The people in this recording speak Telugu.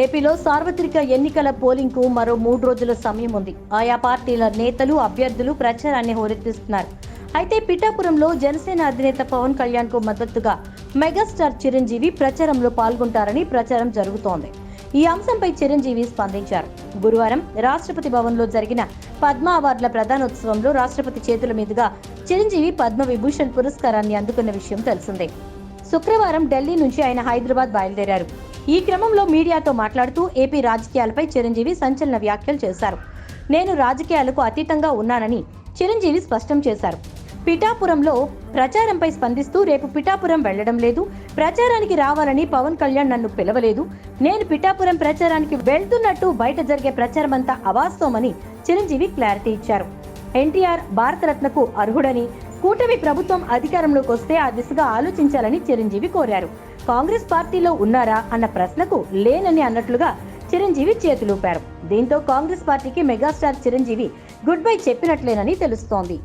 ఏపీలో సార్వత్రిక ఎన్నికల పోలింగ్కు మరో మూడు రోజుల సమయం ఉంది. ఆయా పార్టీల నేతలు అభ్యర్థులు ప్రచారాన్ని హోరెత్తిస్తున్నారు. అయితే పిఠాపురంలో జనసేన అధినేత పవన్ కళ్యాణ్కు మద్దతుగా మెగాస్టార్ చిరంజీవి ప్రచారంలో పాల్గొంటారని ప్రచారం జరుగుతోంది. ఈ అంశంపై చిరంజీవి స్పందించారు. గురువారం రాష్ట్రపతి భవన్లో జరిగిన పద్మ అవార్డుల ప్రధానోత్సవంలో రాష్ట్రపతి చేతుల మీదుగా చిరంజీవి పద్మ విభూషణ్ పురస్కారాన్ని అందుకున్న విషయం తెలిసిందే. శుక్రవారం ఢిల్లీ నుంచి ఆయన హైదరాబాద్ బయలుదేరారు. ఈ క్రమంలో మీడియాతో మాట్లాడుతూ ఏపీ రాజకీయాలపై చిరంజీవి సంచలన వ్యాఖ్యలు చేశారు. నేను రాజకీయాలకు అతీతంగా ఉన్నానని చిరంజీవి స్పష్టం చేశారు. పిఠాపురంలో ప్రచారంపై స్పందిస్తూ రేపు పిఠాపురం వెళ్ళడం లేదు. ప్రచారానికి రావాలని పవన్ కళ్యాణ్ నన్ను పిలవలేదు. నేను పిఠాపురం ప్రచారానికి వెళ్తున్నట్టు బయట జరిగే ప్రచారమంతా అవాస్తవమని చిరంజీవి క్లారిటీ ఇచ్చారు. ఎన్టీఆర్ భారతరత్నకు అర్హుడని కూటమి ప్రభుత్వం అధికారంలోకి వస్తే ఆ దిశగా ఆలోచించాలని చిరంజీవి కోరారు. కాంగ్రెస్ పార్టీలో ఉన్నారా అన్న ప్రశ్నకు లేనని అన్నట్లుగా చిరంజీవి చేతులూపారు. దీంతో కాంగ్రెస్ పార్టీకి మెగాస్టార్ చిరంజీవి గుడ్ బై చెప్పినట్లేనని తెలుస్తోంది.